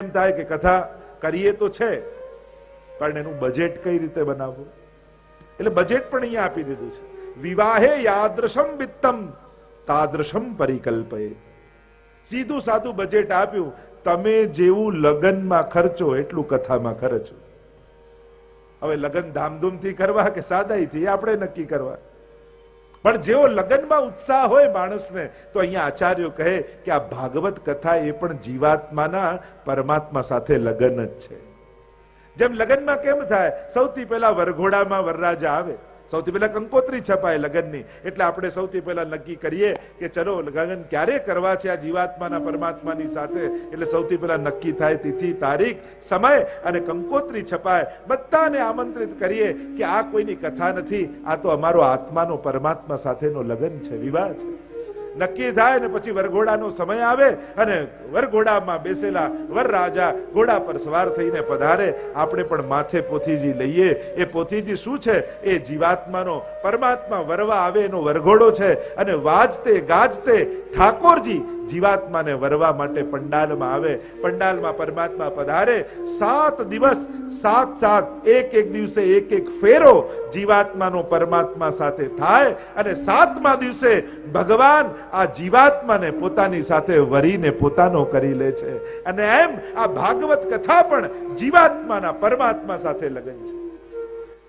એમ થાય કે કથા કરીએ તો છે, પણ એનું બજેટ કઈ રીતે બનાવવું? એટલે બજેટ પણ અહીંયા આપી દીધું છે. વિવાહે યાદ્રશમ વિત્તમ તાદૃશમ પરિકલ્પએ સીધું સાદું બજેટ આપ્યું. તમે જેવું લગ્નમાં ખર્ચો એટલું કથામાં ખર્ચો. હવે લગ્ન ધામધૂમથી કરવા કે સાદાઈથી? આપણે નક્કી કરવા. પણ જેવો લગ્નમાં ઉત્સાહ હોય માણસને, તો અહીંયા આચાર્યો કહે કે આ ભાગવત કથા એ પણ જીવાત્માના પરમાત્મા સાથે લગ્ન જ છે. જેમ લગ્નમાં કેમ થાય? સૌથી પહેલા વરઘોડામાં વરરાજા આવે. સૌથી પહેલા કંકોત્રી છપાય લગ્નની. એટલે આપણે સૌથી પહેલા નક્કી કરીએ કે ચલો, લગ્ન ક્યારે કરવા છે આ જીવાત્માના પરમાત્માની સાથે? એટલે સૌથી પહેલા નક્કી થાય તિથિ, તારીખ, સમય અને કંકોત્રી છપાય. બધાને આમંત્રિત કરીએ કે આ કોઈની કથા નથી, આ તો અમારો આત્માનો પરમાત્મા સાથેનો લગ્ન છે, વિવાહ છે. નક્કી થાય ને પછી વરઘોડાનો સમય આવે અને વરઘોડામાં બેસેલા વરરાજા ઘોડા પર સવાર થઈને પધારે. આપણે પણ માથે પોથીજી લઈએ. એ પોથીજી શું છે? એ જીવાત્માનો પરમાત્મા વરવા આવે એનો વરઘોડો છે. અને વાજતે ગાજતે ઠાકોરજી જીવાત્માને વરવા માટે પંડાલમાં આવે, પંડાલમાં પરમાત્મા પધારે, સાત દિવસ, સાત સાત, એક એક દિવસે એક એક ફેરો જીવાત્માનો પરમાત્મા સાથે થાય અને સાતમા દિવસે ભગવાન આ જીવાત્માને પોતાની સાથે વરીને પોતાનો કરી લે છે. અને એમ આ ભાગવત કથા પણ જીવાત્માના પરમાત્મા સાથે લગન છે.